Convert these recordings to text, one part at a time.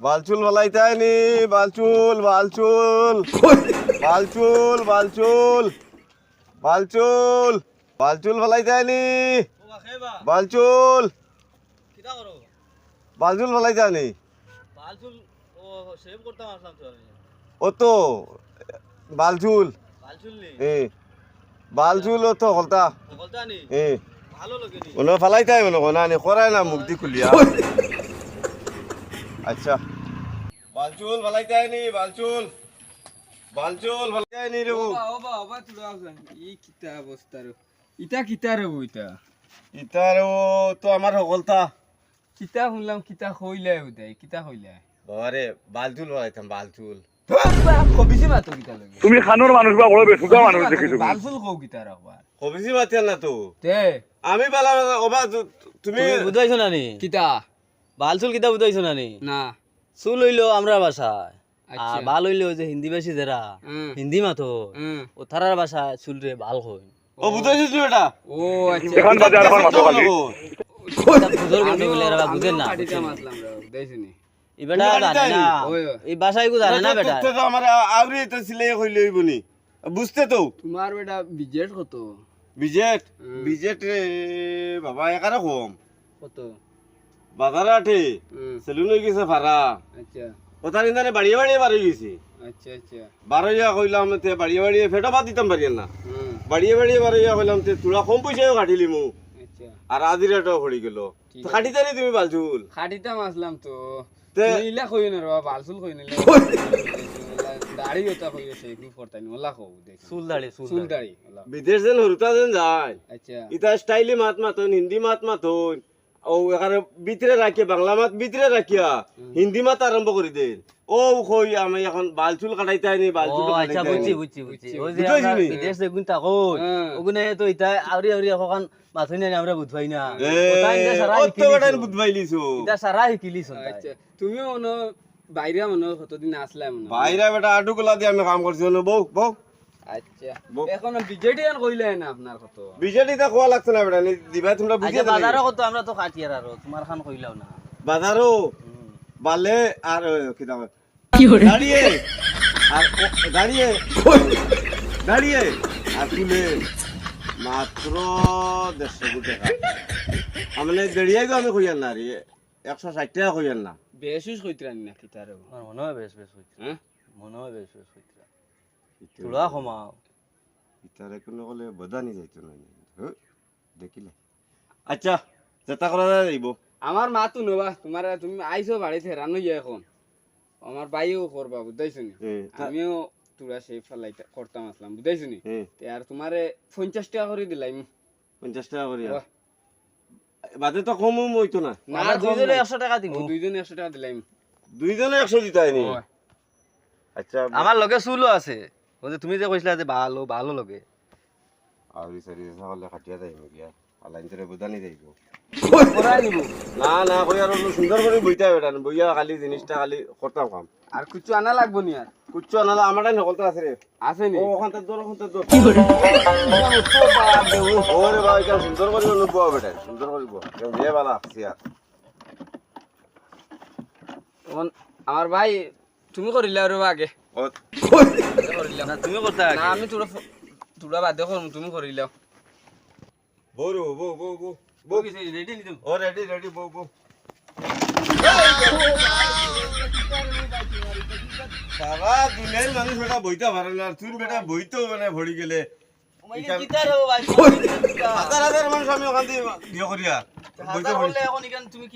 বালচুল বালাইতে আইনি বালচুল বালচুল। বালচুল বালচুল। বালচুল বালচুল বালাইতে আইনি বালচুল। বালচুল বালাইতে আইনি বালচুল ও সেভ করতাম আসলাম তো ও তো বালচুল। বালচুল নি এ বালচুল ও তো হলতা। এ। ভালো লোকে নি ওনো ফালাইতে আইব না নি করাই না মুক্তি খুলিয়া। আচ্ছা। বালচুল বালাইতে আইনি বালচুল। বালচুল বালাইতে আইনি রে। ওবা ওবা ওবা তুলা আছেন ই কিতা অবস্থা রে। ইটা কিতা রে বউ ইটা? ইতার ও তো আমার সকলতা। কিতা শুনলাম কিতা কইলাই উদাই কিতা কইলাই বাবারে বালচুল বালাইতাম বালচুল। তুমি খানোর মানুষ বা বড় বেসুকা মানুষ দেখি তুমি বালফুল কও কিতা রাখবা কবিছি মাতিয়ান না তো। তে আমি বালা ওবা তুমি তুমি বুঝাইছো না নি? কিতা? বালচুল কিটা বুঝাইছো না নি? না। চুল হইল আমরা ভাষায় আচ্ছা। আর বাল হইল যে হিন্দি বেশি যারা হিন্দি মাতো ও থারার ভাষায় চুল রে বাল কই ও বুঝাইছিস তুমি এটা? ও আচ্ছা। এখান বাজে আর মাথা খালি। বুঝর বলে এরা বুঝেন না। জানে না। এই গু জানে না বেটা। তো আমার আউরি তো সিলাই হইলে হইবনি বুঝতে তো। তোমার বেটা বিজেট কত? বিজেট? বিজেট রে বাবা একারে কম। কত? বাজারে আঠে সেলুন গেছে ভাড়া। আচ্ছা। ইন্দানে বাড়িয়ে বাড়িয়ে বাড়ি গেছে। আচ্ছা আচ্ছা। বারোইয়া কইলাম তে বাড়িয়ে বাড়িয়ে ফেটা বাদ দিতাম পারি না বাড়িয়ে বাড়িয়ে বারোইয়া কইলাম তে তোরা কম পয়সাও কাটিলি মু আচ্ছা। আর আজি রেটও পড়ি গেল। কাটিতে নি তুমি বালচুল তো। ইলা কই না রে বালসুল কই না দাড়ি ওটা কই আছে এগুলো করতাই ওলা কও দেখ। চুল দাড়ি চুল চুল দাড়ি। দাড়ি বিদেশ যেন হরুতা যেন যায়। আচ্ছা। ইতা স্টাইলি মাত মাতন হিন্দি মাত মাতন ও এখানে ভিতরে রাখিয়া বাংলা মাত ভিতরে রাখিয়া হিন্দি মাত আরম্ভ করে দেন। ও কই আমি এখন বালচুল কাটাইতে আইনি ও বালচুল আচ্ছা বুঝছি বুঝছি বুঝছি। যে নি? বিদেশ দেখুন তাকো হ্যাঁ। ওগুনে তো ইতা আউরি আউরি এখন মাথুই না আমরা বুঝবাই না। এ ওটা ইন্দা সারা তো বুঝবাইলিছো ইতা সারা শিকিলিছো আচ্ছা তুমিও মনে বাইরে মনে কতদিন আসলে মনে বাইরে বেটা আটুকুলা দিয়ে আমি কাম করছি না বউ বউ। আচ্ছা। এখন বিজেডি আর কইলে না আপনার কত? বিজেডিতে খোয়া লাগছে না বেটা? দিবা তোমরা আচ্ছা বুঝিয়ে বাজারও কত? আমরা তো কাটিয়ার আর তোমার খান কইলাও না। বাজারও? বালে আর ও, কি দাম দাঁড়িয়ে। আর দাঁড়িয়ে। দাঁড়িয়ে। আর তুলে মাত্র দেড়শো কোটি টাকা। আমি দাঁড়িয়ে গো আমি কইয়াল না রে। একশো ষাট টাকা কইয়াল না। বেশুস কইতরান না কি তার? আমার মনে হয় বেশ বেশ হইছে। হ্যাঁ? মনে হয় বেশ বেশ হইছে। তোরা কমাও ইতারে কোনো কলে বদানি যাইতো না দেখিলে। আচ্ছা চেষ্টা করা যাইব আমার মা তো নবা তোমার তুমি আইছো বাড়িতে রানো ইয়ে এখন। আমার বাইও করবা বুঝাইছো নি? আমিও তোরা সেই ফেলাই করতাম আসলাম বুঝাইছো নি? তে আর তোমারে পঞ্চাশ টাকা করে দিলাম পঞ্চাশ টাকা বাহ। বাদে তো কম হইতো না। না দুইজনে। একশো টাকা দিব দুইজনে একশো টাকা দিলাম দুইজনে একশো দিতাই নি? আচ্ছা আমার লগে চুলও আছে। যে তুমি যে কইছিলা যে ভালো ভালো লগে। আউরি সারি সকলে খাটিয়া যাইব গিয়া আলাইন তোরে বুদানি যাইব না না কই আর সুন্দর করে বইতা বেটা বইয়া খালি জিনিসটা খালি করতাম কাম। আর কিছু আনা লাগবো নি আর কিছু কুচ্চু আনালা আমারটাই নকলতা আছে রে আছে নি? ও ওখান থেকে দৌড় ওখান থেকে দৌড় ওরে বাবা এটা সুন্দর করে অনুভব বেটা সুন্দর করে বল যে বালা সিয়া তখন আমার ভাই তুমি করিলে আর আগে। ও করিলাম না তুমি করতে না আমি তোরা তোরা বাদে করম তুমি করিলাম বড় বো বো বো বো রেডি নিতাম ও রেডি রেডি বো বো সারা দুনিয়ার মানুষ বেটা বইতে পারে না তুই বেটা বইতেও মানে ভরি গেলে কিতার হব ভাই হাজার হাজার মানুষ আমি ওখান থেকে ইয়ে করিয়া বইতে হাজার ভরি হলে তুমি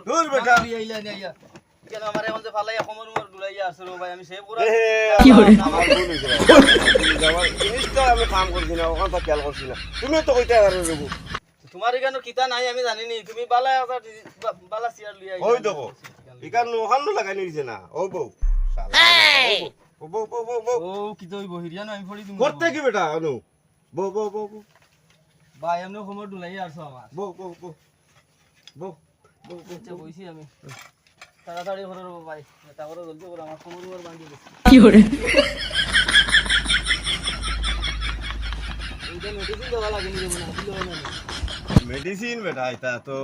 দূর বেটা। আইলা নি আমার এখন যে ফালাই ডুলাইয়া ভাই আমি সেভ করা আমি কাম করছি না ওখান থেকে খেয়াল করছি না তুমিও তো কইতে পারো রেবু তোমার এখানে কিতা নাই আমি জানি নি তুমি বালা বালা চেয়ার লইয়া ওই দেখো এখান ওখান লাগাই নিছে না। ও বউ। ও বউ বউ বউ বউ ও কি তো বহিরিয়া না আমি ফড়ি দিমু। করতে কি বেটা অনু বউ বউ বউ বউ ভাই এমনি সমর ডুলাইয়া আছো আমার বউ বউ বউ বউ বউ বউ বইছি আমি। তাড়াতাড়ি করে ভাই এটা করে জলদি করে আমার সমর বান্ধি দেওয়া লাগে নি যেমন দিলে হয় না মেডিসিন বেটা এটা তো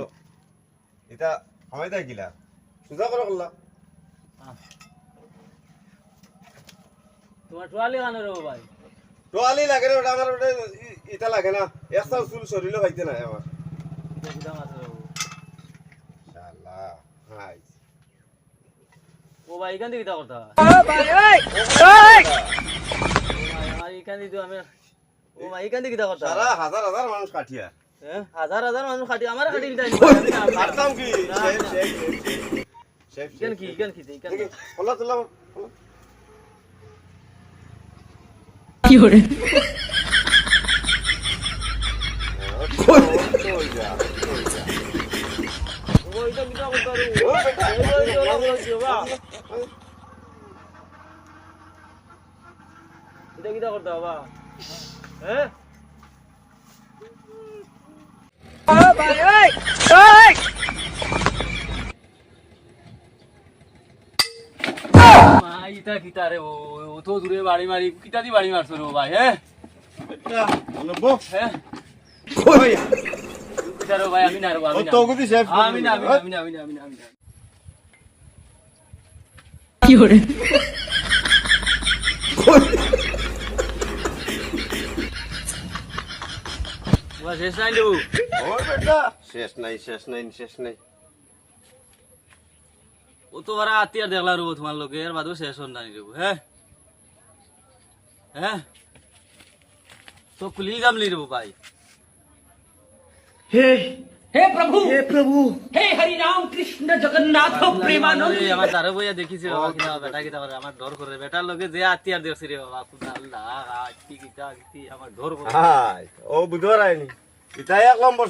এটা সময় থাকিলা সুজা করে করলা। তোমার টোয়ালি কানে রে ভাই? টোয়ালি লাগে না ওটা আমার ওটা ই- ইটা লাগে না। একটা চুল শরীরে পাইতে নাই আমার। এটা ও? ভাই এখান থেকে কিতা করতে হয়? ও ভাই, আমার এখান থেকে আমি ও ভাই এখান থেকে হয়? সারা হাজার হাজার মানুষ কাঠিয়া হ্যাঁ? হাজার হাজার মানুষ খাটি আমার খাটি দিতে কাটতাম কি শেফ? খোলা এটা করতে হয় বাবা। কিতা? হ্যাঁ ইটা কিতা রে কিতা দি বাড়ি মারছো রে ভাই হ্যাঁ হ্যাঁ কিতা আমি না আমি না আমি না আমি না আমি না না শেষ নাই দেবু ওর বেটা শেষ নাই শেষ নাই শেষ নাই ও তো বারা আত্মীয় দেখলা রব তোমার লোকে এর বাদও শেষ হন নাই রব হ্যাঁ হ্যাঁ তো কুলি গামলি রব ভাই হে হে প্রভু হে প্রভু হে হরি রাম কৃষ্ণ জগন্নাথ প্রেমানন্দ আমার তারে বইয়া দেখিছি বাবা কি না বেটা কি তোমার আমার ডর করে বেটা লগে যে আত্মীয় দেখছি রে বাবা কুদা আল্লাহ আত্মীয় কি তা আমার ডর করে হ্যাঁ ও বুঝো রাইনি ইটাই এক নম্বর